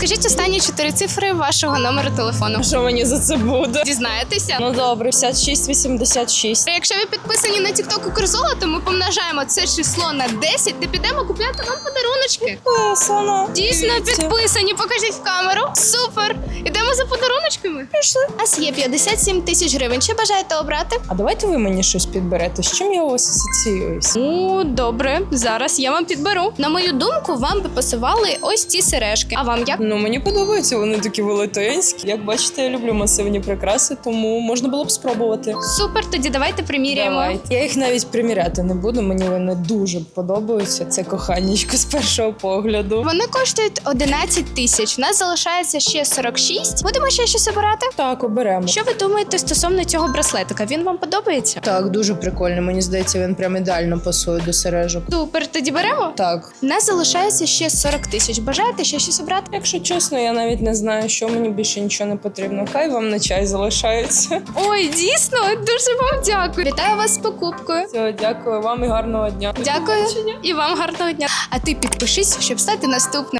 Скажіть останні чотири цифри вашого номеру телефону. Що мені за це буде? Дізнаєтеся? Ну добре, 56,86. А Якщо ви підписані на TikTok Укрзола, то ми помножаємо це число на 10 та підемо купляти вам подаруночки. Класно. Дійсно підписані, покажіть в камеру. Супер! Ідемо за подаруночками. Пішли. У нас є 57 тисяч гривень. Чи бажаєте обрати? А давайте ви мені щось підберете. З чим я у вас асоціююсь? Ну, добре, зараз я вам підберу. На мою думку, вам би пасували ось ці сережки. А вам як? Ну мені подобаються, вони такі велетенські. Як бачите, я люблю масивні прикраси, тому можна було б спробувати. Супер, тоді давайте приміряємо. Давайте. Я їх навіть приміряти не буду. Мені вони дуже подобаються. Це коханічко з першого погляду. Вони коштують 11 тисяч. У нас залишається ще 46. Будемо ще щось обирати. Так, оберемо. Що ви думаєте стосовно цього браслетика? Він вам подобається? Так, дуже прикольно. Мені здається, він прям ідеально пасує до сережок. Супер, тоді беремо. Так, У нас залишається ще 40 тисяч. Бажаєте ще щось обрати? якщо чесно, я навіть не знаю, що мені більше нічого не потрібно. Хай вам на чай залишається. Ой, дійсно, дуже вам дякую. Вітаю вас з покупкою. Все, дякую вам і гарного дня. Дякую і вам гарного дня. А ти підпишись, щоб стати наступним.